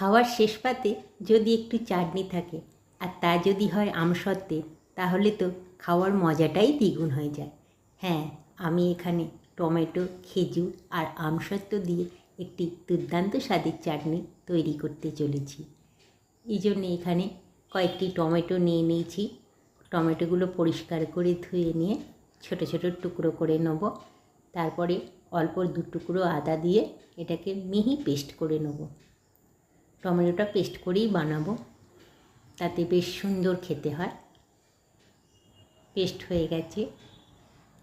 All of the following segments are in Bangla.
খাওয়ার শেষ পাতে যদি একটু চাটনি থাকে আর তা যদি হয় আমসত্ত্বের তাহলে তো খাওয়ার মজাটাই দ্বিগুণ হয়ে যায়। হ্যাঁ আমি এখানে টমেটো, খেজুর আর আমসত্ত্ব দিয়ে একটি দুর্দান্ত স্বাদের চাটনি তৈরি করতে চলেছি। এই জন্যে এখানে কয়েকটি টমেটো নিয়ে নিয়েছি। টমেটোগুলো পরিষ্কার করে ধুয়ে নিয়ে ছোট ছোট টুকরো করে নেব। তারপরে অল্প দু টুকরো আদা দিয়ে এটাকে মিহি পেস্ট করে নেব। টমেটোটা পেস্ট করেই বানাবো। তাতে বেশ সুন্দর খেতে হয়। পেস্ট হয়ে গেছে।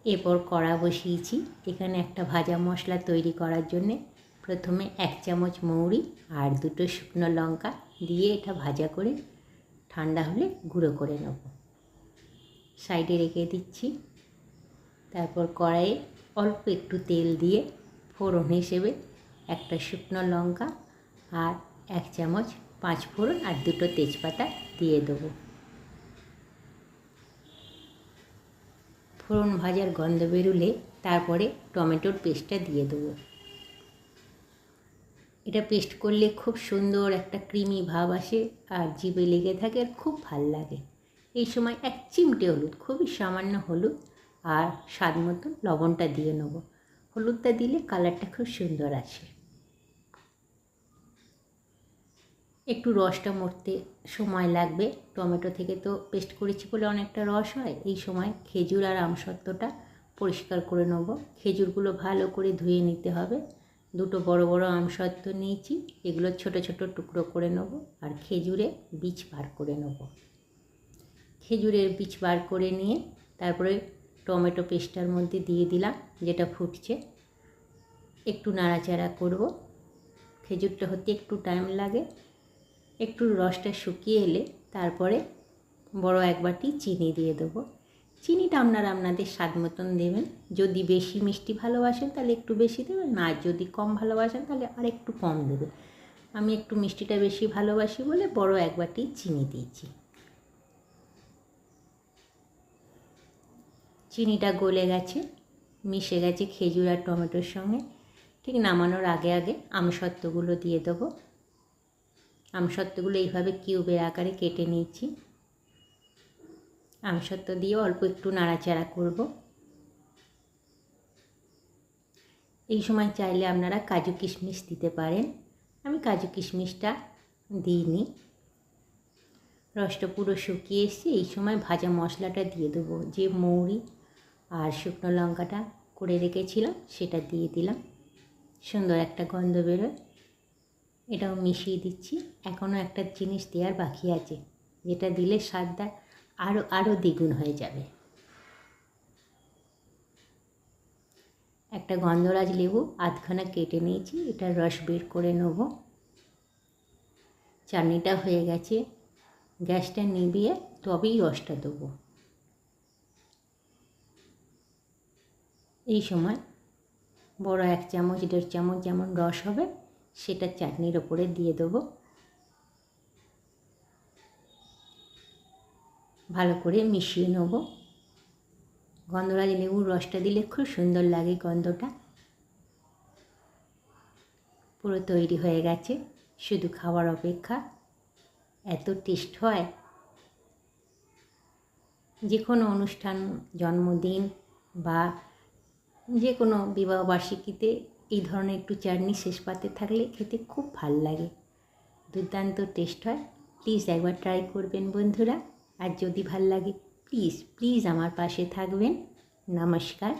এরপর কড়া বসিয়েছি। এখানে একটা ভাজা মশলা তৈরি করার জন্যে প্রথমে এক চামচ মৌরি আর দুটো শুকনো লঙ্কা দিয়ে এটা ভাজা করে ঠান্ডা হলে গুঁড়ো করে নেব। সাইডে রেখে দিচ্ছি। তারপর কড়াইয়ে অল্প একটু তেল দিয়ে ফোড়ন হিসেবে একটা শুকনো লঙ্কা আর এক চামচ পাঁচ ফোড়ন আর দুটো তেজপাতা দিয়ে দেবো। ফোড়ন ভাজার গন্ধ বেরুলে তারপরে টমেটোর পেস্টটা দিয়ে দেবো। এটা পেস্ট করলে খুব সুন্দর একটা ক্রিমি ভাব আসে আর জিভে লেগে থাকে আর খুব ভালো লাগে। এই সময় এক চিমটে হলুদ, খুবই সামান্য হলুদ আর স্বাদ মতো লবণটা দিয়ে নেব। হলুদটা দিলে কালারটা খুব সুন্দর আসে। একটু রসটা মরতে সময় লাগবে। টমেটো থেকে তো পেস্ট করেছি বলে অনেকটা রস হয়। এই সময় খেজুর আর আমসত্ত্বটা পরিষ্কার করে নেব। খেজুরগুলো ভালো করে ধুয়ে নিতে হবে। দুটো বড় বড় আমসত্ত্ব নিয়েছি। এগুলো ছোট ছোট টুকরো করে নেব আর খেজুরে বীজ বার করে নেব। খেজুরের বীজ বার করে নিয়ে তারপরে টমেটো পেস্টটার মধ্যে দিয়ে দিলাম, যেটা ফুটছে। একটু নাড়াচাড়া করব। খেজুরটা হতে একটু টাইম লাগে। একটু রসটা শুকিয়ে এলে তারপরে বড় এক বাটি চিনি দিয়ে দেবো। চিনিটা আপনারা আপনাদের স্বাদ মতন দেবেন। যদি বেশি মিষ্টি ভালোবাসেন তাহলে একটু বেশি দেবেন, আর যদি কম ভালোবাসেন তাহলে আর একটু কম দেবেন। আমি একটু মিষ্টিটা বেশি ভালোবাসি বলে বড় এক বাটি চিনি দিয়েছি। চিনিটা গলে গেছে, মিশে গেছে খেজুর আর টমেটোর সঙ্গে। ঠিক নামানোর আগে আগে আমসত্ত্বগুলো দিয়ে দেবো। আমসত্ত্বগুলো এইভাবে কিউবের আকারে কেটে নিয়েছি। আমসত্ত্ব দিয়ে অল্প একটু নাড়াচাড়া করব। এই সময় চাইলে আপনারা কাজু কিশমিশ দিতে পারেন। আমি কাজু কিশমিশটা দিইনি। রসটা পুরো শুকিয়ে এসছে, এই সময় ভাজা মশলাটা দিয়ে দেবো। যে মৌরি আর শুকনো লঙ্কাটা করে রেখেছিলাম, সেটা দিয়ে দিলাম। সুন্দর একটা গন্ধ বেরোয়। এটাও মিশিয়ে দিচ্ছি। এখনও একটা জিনিস দেওয়ার বাকি আছে। যেটা দিলে স্বাদটা আরও আরও দ্বিগুণ হয়ে যাবে। একটা গন্ধরাজ লেবু আধখানা কেটে নিয়েছি। এটা রস বের করে নেব। চাটনিটা হয়ে গেছে। গ্যাসটা নিভিয়ে তবেই রসটা দেবো। এই সময় বড় এক চামচ, দেড় চামচ যেমন রস হবে সেটা চাটনির ওপরে দিয়ে দেবো। ভালো করে মিশিয়ে নেব। গন্ধরাজ লেবুর রসটা দিলে খুব সুন্দর লাগে গন্ধটা। পুরো তৈরি হয়ে গেছে, শুধু খাওয়ার অপেক্ষা। এত টেস্ট হয়। যে কোনো অনুষ্ঠান, জন্মদিন বা যে কোনো বিবাহবার্ষিকীতে এই ধরনের একটু চাটনি শেষ পাতে থাকলে খেতে খুব ভালো লাগে। দুর্দান্ত টেস্ট হয়। প্লিজ একবার ট্রাই করবেন বন্ধুরা। আর যদি ভালো লাগে প্লিজ প্লিজ আমার পাশে থাকবেন। নমস্কার।